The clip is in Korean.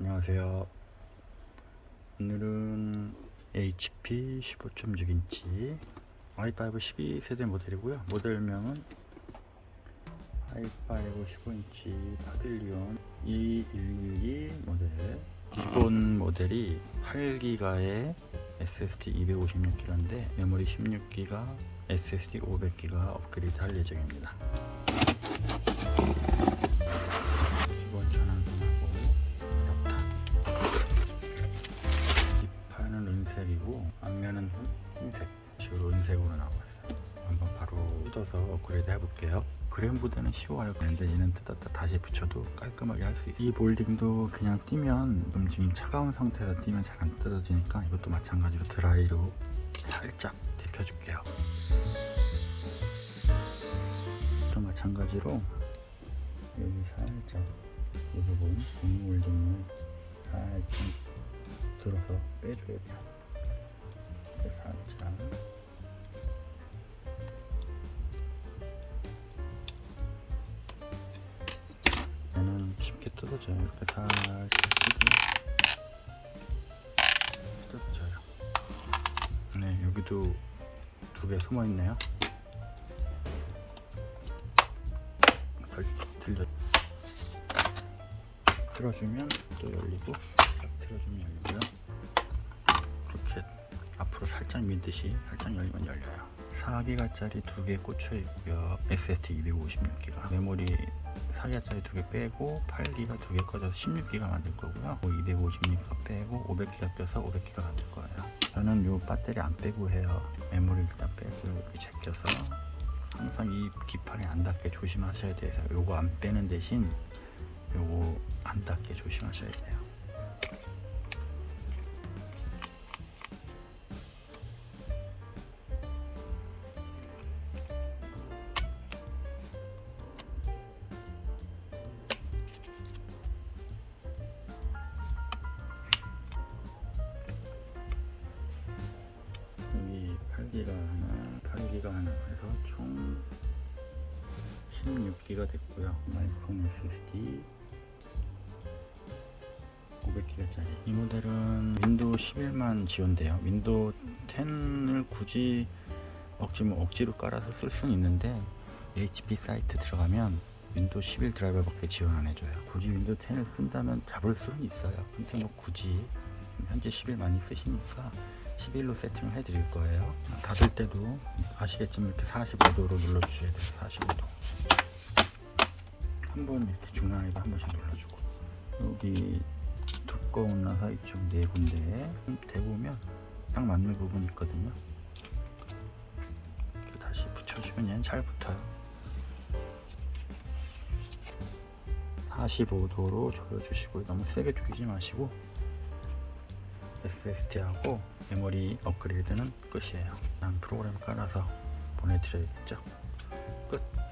안녕하세요. 오늘은 HP 15.6인치 i5 12세대 모델이고요. 모델명은 i5 15인치 파빌리온 2112 모델. 기본 모델이 8기가의 SSD 256기가인데 메모리 16기가, SSD 500기가 업그레이드 할 예정입니다. 식으로 은색으로 나와 있어요 한번 바로 뜯어서 업그레이드 해볼게요. 그램보다는 쉬워요. 근데 얘는 뜯었다 다시 붙여도 깔끔하게 할 수 있어요. 이 몰딩도 그냥 띄면 좀 지금 차가운 상태에서 띄면 잘 안 뜯어지니까 이것도 마찬가지로 드라이로 살짝 데펴줄게요. 또 마찬가지로 여기 살짝 이 부분 국물 좀 살짝 들어서 빼줘야 돼요. 살짝 쉽게 뜯어져요. 이렇게 살짝 뜯어 뜯어져요. 네, 여기도 두 개 숨어 있네요. 걸- 들려 틀어주면 또 열리고 딱 틀어주면 열리고요 이렇게 앞으로 살짝 밀듯이 살짝 열리면 열려요 4기가짜리 두 개 꽂혀 있고요. SSD 256기가. 메모리 4기가짜리 두 개 빼고 8기가 두 개 꺼져서 16기가 만들 거고요. 256기가 빼고 500기가 빼서 500기가 만들 거예요. 저는 요 배터리 안 빼고 해요. 메모리 일단 빼고 이렇게 제껴서. 항상 이 기판이 안 닿게 조심하셔야 돼서 요거 안 빼는 대신 요거 안 닿게 조심하셔야 돼요. 4기가 그래서 총 16기가 됐고요. 마이크론 SSD 500기가짜리. 이 모델은 윈도우 11만 지원돼요. 윈도우 10을 굳이 억지로, 억지로 깔아서 쓸 수는 있는데 HP 사이트 들어가면 윈도우 11 드라이버밖에 지원 안 해줘요. 굳이 윈도우 10을 쓴다면 잡을 수는 있어요. 근데 뭐 굳이 현재 10일 많이 쓰시니까 11로 세팅을 해 드릴 거예요. 닫을 때도 아시겠지만 이렇게 45도로 눌러주셔야 돼요. 45도. 한 번 이렇게 중간에도 한 번씩 눌러주고 여기 두꺼운 나사 이쪽 네 군데에 대보면 딱 맞는 부분이 있거든요. 이렇게 다시 붙여주면 얘는 잘 붙어요. 45도로 조여주시고 너무 세게 조이지 마시고 SSD하고 메모리 업그레이드는 끝이에요. 그냥 프로그램 깔아서 보내드려야겠죠. 끝.